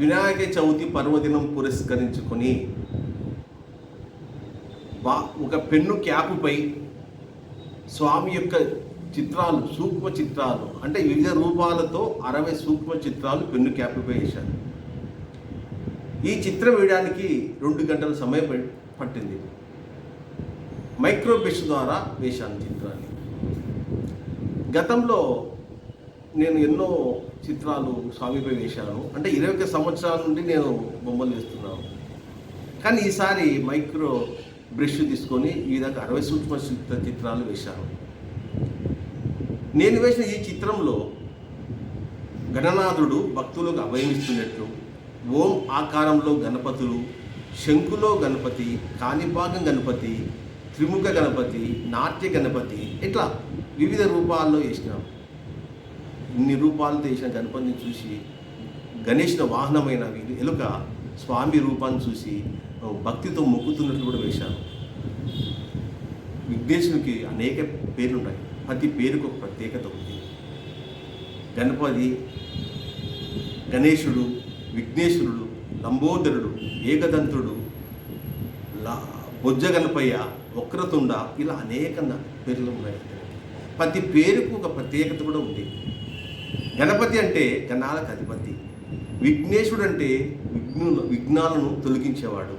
వినాయక చవితి పర్వదినం పురస్కరించుకొని బా ఒక పెన్ను క్యాపుపై స్వామి యొక్క చిత్రాలు సూక్ష్మ చిత్రాలు అంటే వివిధ రూపాలతో అరవై సూక్ష్మ చిత్రాలు పెన్ను క్యాపుపై వేశాను ఈ చిత్రం వేయడానికి రెండు గంటల సమయం పట్టింది. మైక్రోబిష్ ద్వారా వేశాను చిత్రాన్ని. గతంలో నేను ఎన్నో చిత్రాలు స్వామిపై వేశాను. అంటే ఇరవై ఒక్క సంవత్సరాల నుండి నేను బొమ్మలు వేస్తున్నాను కానీ ఈసారి మైక్రో బ్రష్ తీసుకొని ఈ విధంగా అరవై సూక్ష్మ చిత్ర చిత్రాలు వేశాను. నేను వేసిన ఈ చిత్రంలో గణనాథుడు భక్తులకు అభయమిస్తున్నట్లు ఓం ఆకారంలో గణపతులు శంకులో గణపతి కాణిపాకం గణపతి త్రిముఖ గణపతి నాట్య గణపతి ఇట్లా వివిధ రూపాల్లో వేసినాం. ఇన్ని రూపాలు తీసిన గణపతిని చూసి గణేష్న వాహనమైన ఎలుక స్వామి రూపాన్ని చూసి భక్తితో మొక్కుతున్నట్లు కూడా వేశాను విఘ్నేశునికి అనేక పేర్లు ఉన్నాయి ప్రతి పేరుకు ఒక ప్రత్యేకత ఉంది. గణపతి గణేశుడు విఘ్నేశ్వరుడు లంబోదరుడు ఏకదంతుడు లా బొజ్జ గణపయ్య వక్రతుండ ఇలా అనేక పేర్లు ఉన్నాయి. ప్రతి పేరుకు ఒక ప్రత్యేకత కూడా ఉంది. గణపతి అంటే గణాలకు అధిపతి. విఘ్నేశుడు అంటే విఘ్ను విఘ్నాలను తొలగించేవాడు.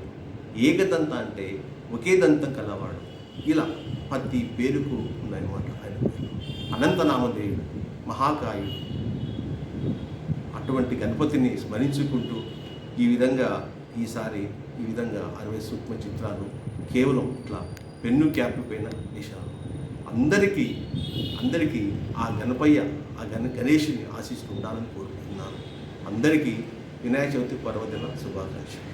ఏకదంత అంటే ఒకే దంతం కలవాడు. ఇలా ప్రతి పేరుకు ఉన్నాయన్నమాట ఆయన అనంత అనంతనామదేవుడు మహాకాయుడు. అటువంటి గణపతిని స్మరించుకుంటూ ఈ విధంగా ఈసారి ఈ విధంగా అరవై సూక్ష్మ చిత్రాలు కేవలం ఇట్లా పెన్ను క్యాప్ పైన వేశాను అందరికీ అందరికీ ఆ గణపయ్య ఆ గణ గణేషుని ఆశిస్తుండాలని కోరుకుంటున్నాను. అందరికీ వినాయక చవితి పర్వదిన శుభాకాంక్షలు.